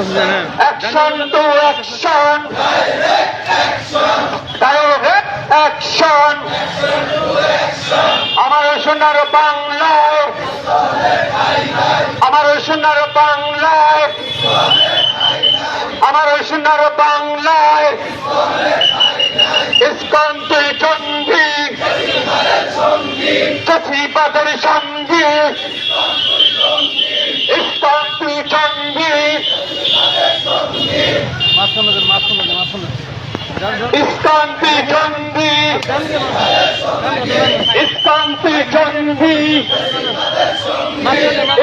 action to action direct action আমার সোনার বাংলায় আমার সোনার বাংলায় আমার সোনার বাংলায় ইস্কন তুই জঙ্গি কথি বাদর সঙ্গী। ইস্কন তুই জঙ্গি মাঝখানে মাঝখানে মাঝখানে ইস্কান্তি জন্দি ইস্কান্তি জন্দি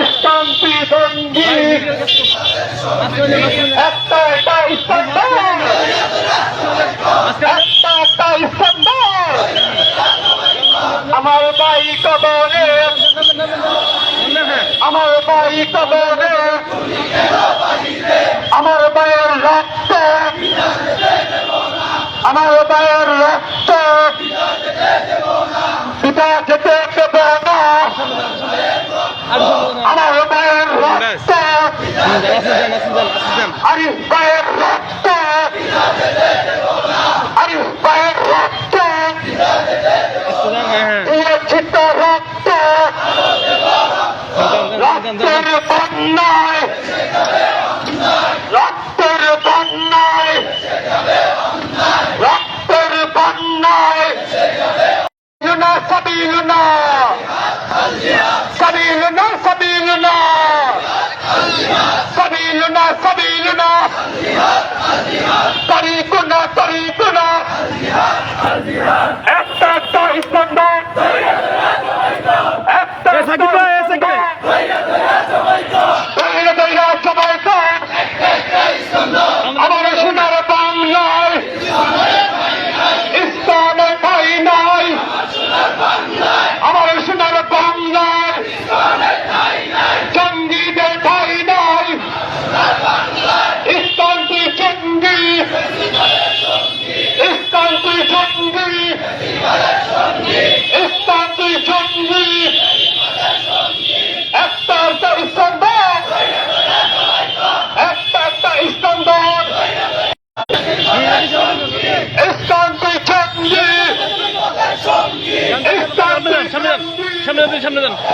ইস্কান্তি জন্দি একটা একটা ইস্কান্তি একটা আমার ভাই কবরে। আমার ভাই কবরে। আমার ভাইয়ের রক্ত। আমার ভাইয়ের রক্ত। not সামনে যান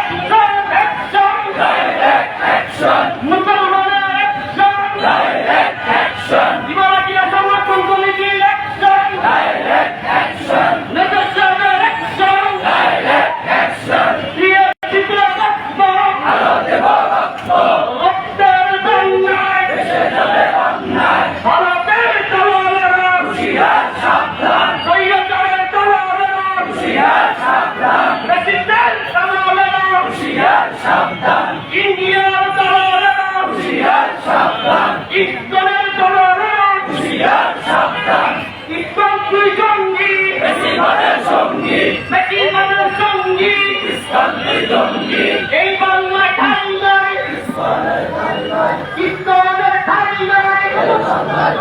সাবধান। ইস্কনের দলরে হুশিয়ার সাবধান। ইস্কন তুই জঙ্গি মেসিবাদের সঙ্গী। মেসিবাদের সঙ্গী। ইস্কন তুই জঙ্গি এই বাংলা ঠান্ডায় ইস্কনের ঠান্ডায় ইস্কনের ঠান্ডায় ইস্কনের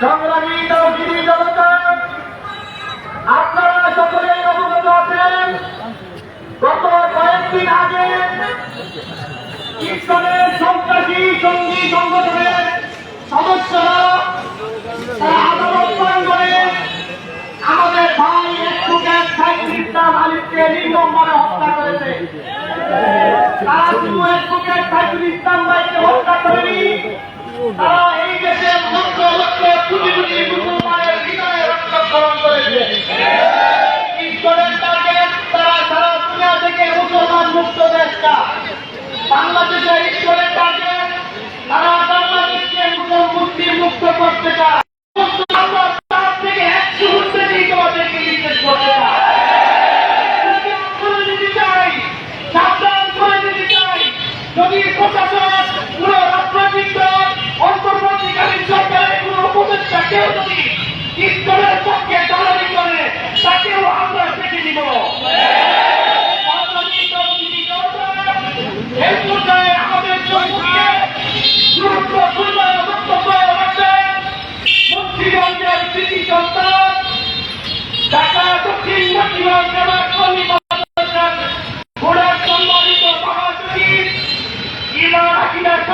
সংগ্রামী নৌগিরি জনতা। ইসলামের জঙ্গি সংগঠনের সদস্যরা তারা আদালত করে আমাদের ভাই অ্যাডভোকেট সাইফুল ইসলাম আলিফকে নির্মমভাবে হত্যা করেছে। তারা তারা এই দেশের মন্ত্র পত্রিকা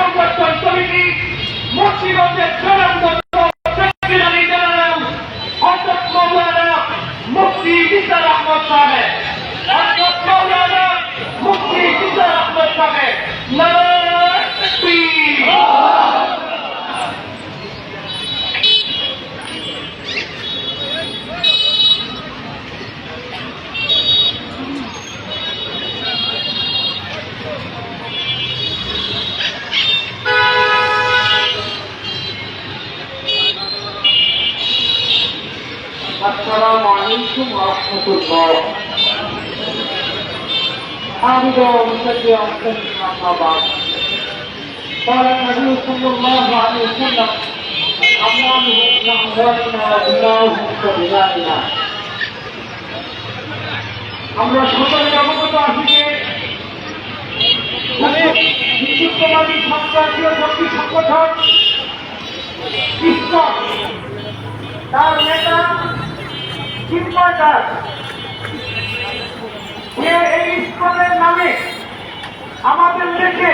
সংরক্ষণ কমিটি মুক্তিগঞ্জের চূড়ান্ত থেকে অবস্থান আহ্মাবাদ قال النبي صلى الله عليه وسلم الله أموالنا وأبناؤهم كبنائنا আমরা সকলে অবগত আছি যে হিন্দুত্ববাদী সন্ত্রাসীয় শক্তি সংগঠন ইসকন তার নেতা চিন্ময় এই ইসকনের নামে আমাদের দেখে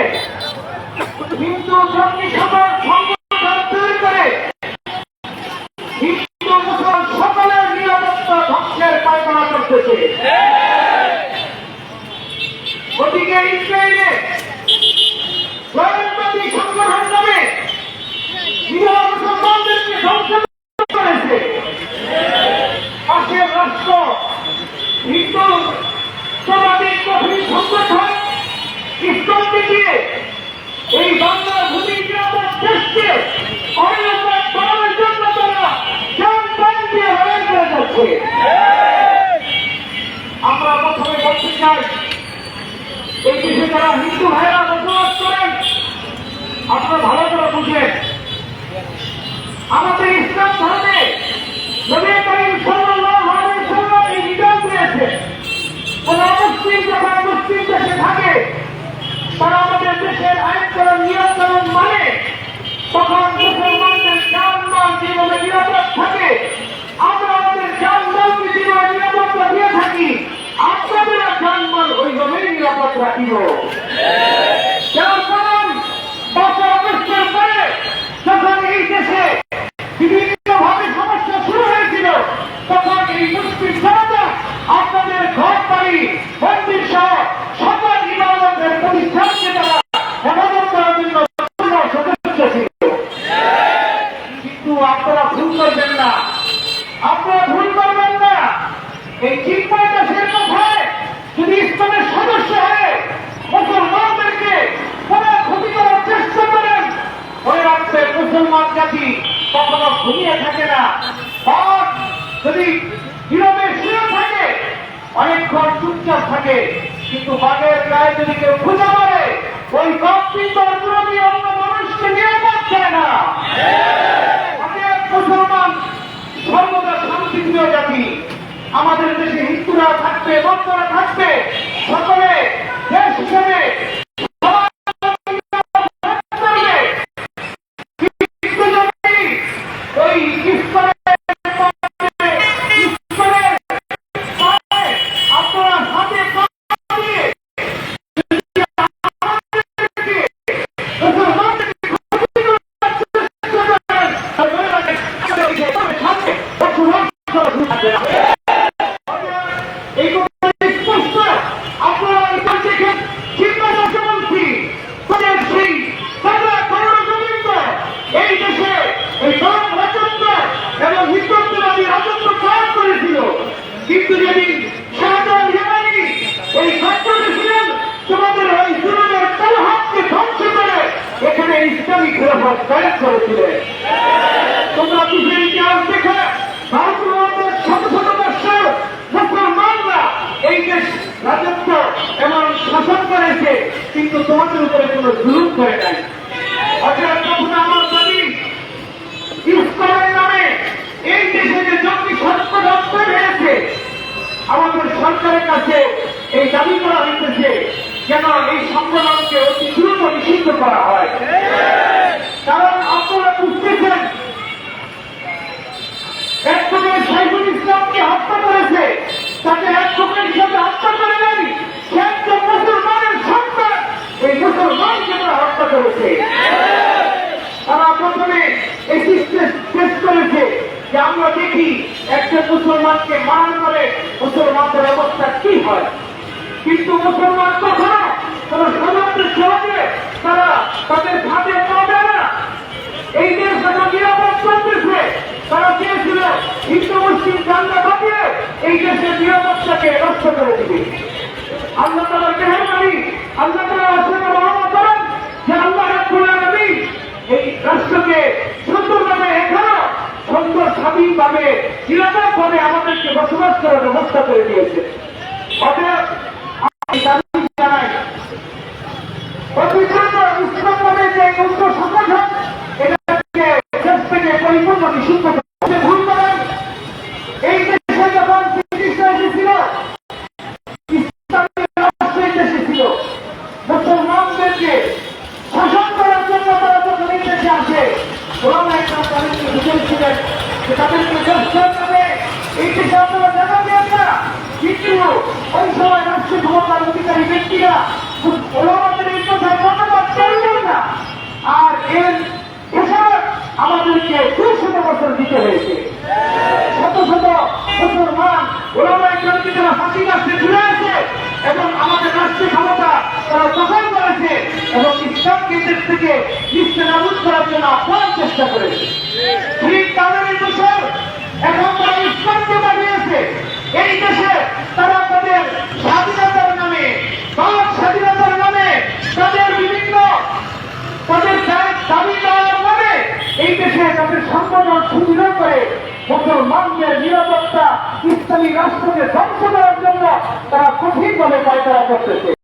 হিন্দু সঙ্গী সমাজ রাখিব মুসলমান জাতি কখনো ঘুমিয়ে থাকে না। যদি নীরবে শুয়ে থাকে, অনেকক্ষণ চুপচাপ থাকে, কিন্তু বাঘের প্রায় যদি কেউ খুঁজে পড়ে ওই কম্পিতর বিরোধী অন্য মানুষকে নিরাপদ দেয় না। মুসলমান সর্বদা শান্তিপ্রিয় জাতি। আমাদের দেশে হিন্দুরা থাকবে বন্ধুরা থাকবে, সকলে তোমাদের উপরে কোনো জুলুম করে নাই। অর্থাৎ তখন আমার যদি ইস্কনের নামে এই দেশে যে জঙ্গি সন্ত্রাস হয়েছে আমাদের সরকারের কাছে এই দাবি করা হইতেছে যেন এই সংগঠনকে অতি দ্রুত নিষিদ্ধ করা হয় কারণ আপনারা বুঝতেছেন এক প্রকার সাইফুল ইসলামকে হত্যা করেছে তাকে এক প্রকার হিসাবে হত্যা করে নাই সে একজন মুসলমানের সন্তান এই মুসলমানকে তারা হত্যা করেছে তারা প্রথমে এই সিস্টেম শেষ করেছে যে আমরা দেখি একজন মুসলমানকে মারার পরে মুসলমানদের অবস্থা কি হয় কিন্তু মুসলমান কখনো কোন সমাজের সমাজে তারা তাদের ভাতে পাবে না এই দেশ যখন নিরাপদ চলতেছে তারা চেয়েছিল হিন্দু দাঙ্গা এই দেশের নিরাপত্তাকে নষ্ট করে দিবে। আল্লাহ মেহরবানি, আল্লাহ তালা করেন যে আল্লাহ এই রাষ্ট্রকে সুন্দরভাবে এখানে সুন্দর স্বাধীনভাবে নিরাপদভাবে আমাদেরকে বসবাস করার ব্যবস্থা করে দিয়েছে অতএব আমি দাবি জানাই অতিরিক্ত ইসলামভাবে যে উগ্র সংগঠন এটাকে দেশ থেকে পরিপূর্ণ নিষিদ্ধ করতে ভুল করেন এই দেশে যখন ব্রিটিশরা এসেছিল ইসলামী রাষ্ট্র এই দেশে ছিল মুসলমানদেরকে শাসন করার জন্য তারা যখন এই দেশে আসে ওরা একটা তাদেরকে বুঝেছিলেন যে তাদেরকে করতে এই দেশে আপনারা জানা দেন না ওই সময় রাষ্ট্রীয় ক্ষমতার অধিকারী ব্যক্তিরা ওলামাদের এই কথায় মতামত করলেন না আর এর হিসাবে আমাদেরকে দুশত বছর দিতে হয়েছে শত শত মুসলমান ওলামা একজনকে যারা ফাঁসি কাছে ঝুলে আছে এবং আমাদের রাষ্ট্রীয় ক্ষমতা তারা দখল করেছে এবং ইসলামকে দেশ থেকে নিশ্চয় নাবুদ করার জন্য আপ্রাণ চেষ্টা করেছে। ঠিক তাদের দোষর এখন তারা ইসলামকে বানিয়েছে। এই দেশে তারা তাদের স্বাধীনতার নামে বাক স্বাধীনতার নামে তাদের বিভিন্ন তাদের দাবি দেওয়ার নামে এই দেশে তাদের সংগঠন সুবিধা করে মুসলমানদের নিরাপত্তা ইসলামী রাষ্ট্রকে ধ্বংস করার জন্য তারা কঠিনভাবে পায়তারা করতেছে।